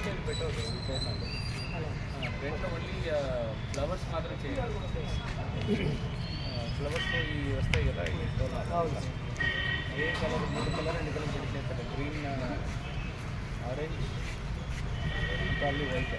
Front పెట్టవద్దు ఫ్రంట్లో only flowers మాత్రం చేయాలి ఫ్లవర్స్తో ఈ వస్తాయి కదా ఏ కలర్ మూడు కలర్ గ్రీన్ ఆరెంజ్ కాళ్ళు వైట్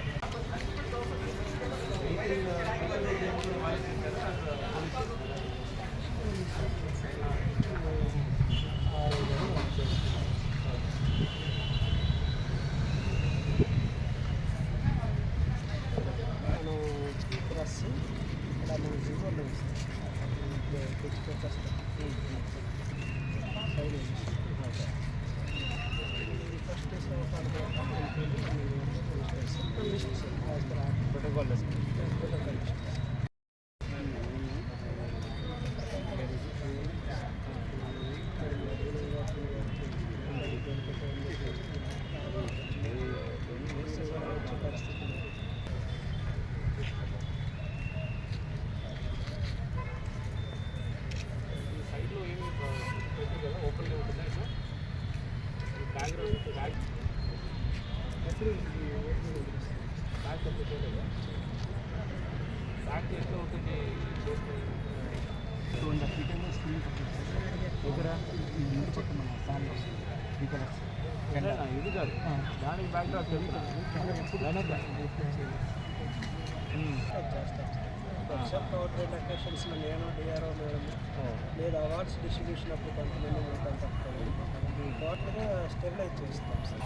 ప్రోటోకాల్ సైడ్లో ఏమి పెట్టు కదా ఓపెన్లో ఉంటుందా ఇట్లా బ్యాక్గ్రౌండ్ బ్యాక్ బ్యాక్ పెట్టేదా బ్యాక్ ఎట్లా ఉంటుంది ఇది కాదు. దానికి బ్యాక్ డ్రాప్ వర్క్షాప్ అవుట్లెట్ లొకేషన్స్లో నేను డిఆర్ఓ మేడం లేదా అవార్డ్స్ డిస్ట్రిబ్యూషన్ అప్పుడు కొంతమంది ఉంటాం తప్ప. టోటల్గా స్టెరిలైజ్ చేస్తాం సార్.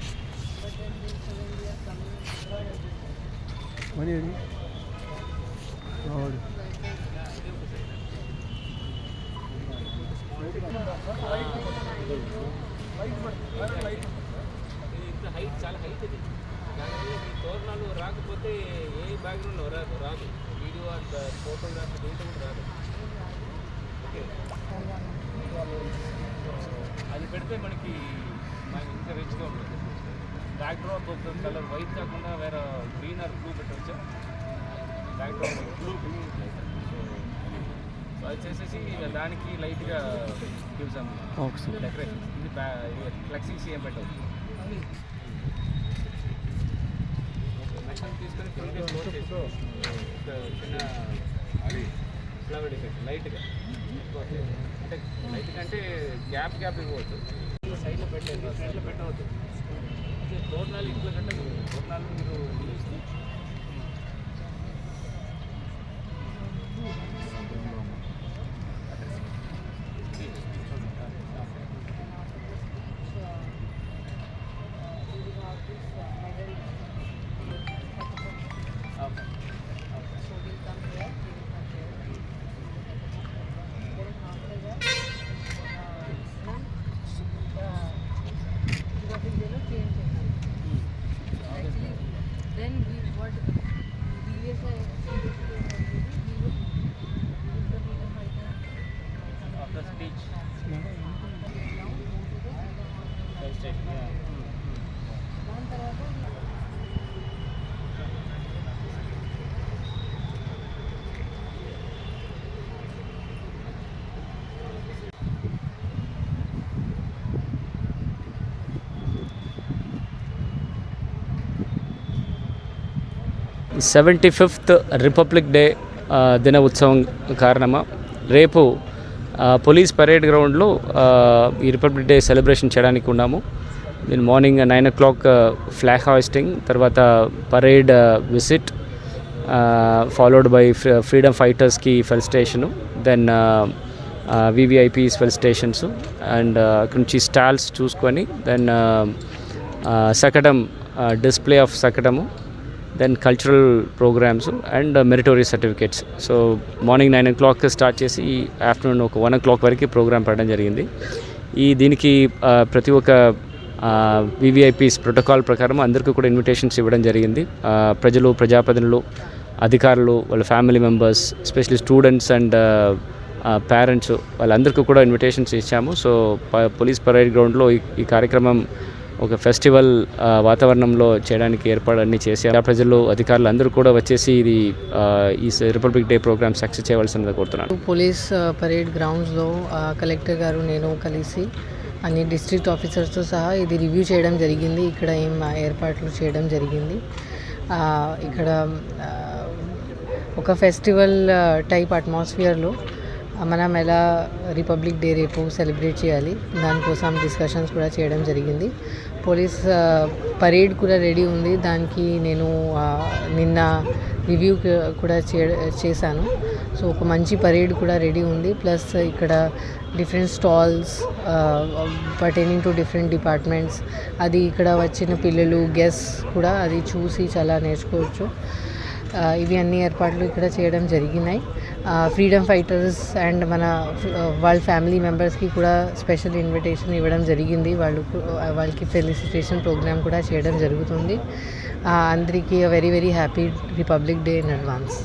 వాడు ఇంత హైట్ చాలా హైట్ ఇది దానికి ఈ తోరణాలు రాకపోతే ఏ బ్యాక్గ్రౌండ్ రాదు రాదు వీడియో అండ్ ఫోటోగ్రాఫీ దీంట్లో కూడా రాదు ఓకే అది పెడితే మనకి మనకి ఇంకా రిచ్గా ఉంటుంది. బ్యాక్గ్రౌండ్ ఒక కలర్ వైట్ కాకుండా వేరే గ్రీన్ ఆర్ బ్లూ పెట్టవచ్చు బ్యాక్గ్రౌండ్ బ్లూ బ్లూ సో అది చేసేసి దానికి లైట్గా గివ్సాం డెకరేషన్ ఇది ఫ్లెక్సింగ్ ఏం పెట్టవు మెషిన్ తీసుకొని చేసి చిన్న అది ఫ్లవర్ డిఫెక్ట్ లైట్గా. అంటే లైట్ కంటే గ్యాప్ గ్యాప్ ఇవ్వవచ్చు సైడ్లో పెట్టలేదు. సైడ్లో పెట్టవద్దు. అదే తోరణాలు ఇంట్లో కంటే తోరణాలు మీరు నిలిస్తే the దాని తర్వాత సెవెంటీ ఫిఫ్త్ రిపబ్లిక్ డే దిన ఉత్సవం కారణమా? రేపు పోలీస్ పరేడ్ గ్రౌండ్లో ఈ రిపబ్లిక్ డే సెలబ్రేషన్ చేయడానికి ఉన్నాము. దీని morning nine o'clock flag hoisting తర్వాత parade visit followed by freedom ఫైటర్స్కి felicitation then VVIPs felicitations and అక్కడి నుంచి స్టాల్స్ చూసుకొని దెన్ సకటం display of సకటము then cultural programmes and meritorious certificates so morning nine o'clock start చేసి afternoon ఒక one o'clock వరకు programme పెట్టడం జరిగింది. ఈ దీనికి ప్రతి ఒక్క వివిఐపీస్ ప్రోటోకాల్ ప్రకారం అందరికీ కూడా ఇన్విటేషన్స్ ఇవ్వడం జరిగింది. ప్రజలు ప్రజాప్రతినిధులు అధికారులు వాళ్ళ family members especially students and parents వాళ్ళందరికీ కూడా ఇన్విటేషన్స్ ఇచ్చాము. సో ప- పోలీస్ పరేడ్ గ్రౌండ్లో ఈ కార్యక్రమం ఒక ఫెస్టివల్ వాతావరణంలో చేయడానికి ఏర్పాటు అన్ని చేశారు ప్రజలు అధికారులు అందరూ కూడా వచ్చేసి ఇది ఈ రిపబ్లిక్ డే ప్రోగ్రామ్ సక్సెస్ చేయవలసిందిగా కోరుతున్నాను. పోలీస్ పరేడ్ గ్రౌండ్స్లో కలెక్టర్ గారు నేను కలిసి అన్ని డిస్ట్రిక్ట్ ఆఫీసర్స్తో సహా ఇది రివ్యూ చేయడం జరిగింది. ఇక్కడ ఏం ఏర్పాట్లు చేయడం జరిగింది. ఇక్కడ ఒక ఫెస్టివల్ టైప్ అట్మాస్ఫియర్లో మనం ఎలా రిపబ్లిక్ డే రేపు సెలబ్రేట్ చేయాలి? దానికోసం డిస్కషన్స్ కూడా చేయడం జరిగింది. పోలీస్ పరేడ్ కూడా రెడీ ఉంది. దానికి నేను నిన్న రివ్యూ కూడా చే చేశాను. సో ఒక మంచి పరేడ్ కూడా రెడీ ఉంది. ప్లస్ ఇక్కడ different stalls pertaining to different departments అది ఇక్కడ వచ్చిన పిల్లలు గెస్ట్ కూడా అది చూసి చాలా నేర్చుకోవచ్చు. ఇవి అన్ని ఏర్పాట్లు ఇక్కడ చేయడం జరిగినాయి. ఫ్రీడమ్ ఫైటర్స్ అండ్ మన వాళ్ళ ఫ్యామిలీ మెంబర్స్కి కూడా స్పెషల్ ఇన్విటేషన్ ఇవ్వడం జరిగింది. వాళ్ళు వాళ్ళకి ఫెలిసిటేషన్ ప్రోగ్రామ్ కూడా చేయడం జరుగుతుంది. అందరికీ very very happy republic day in advance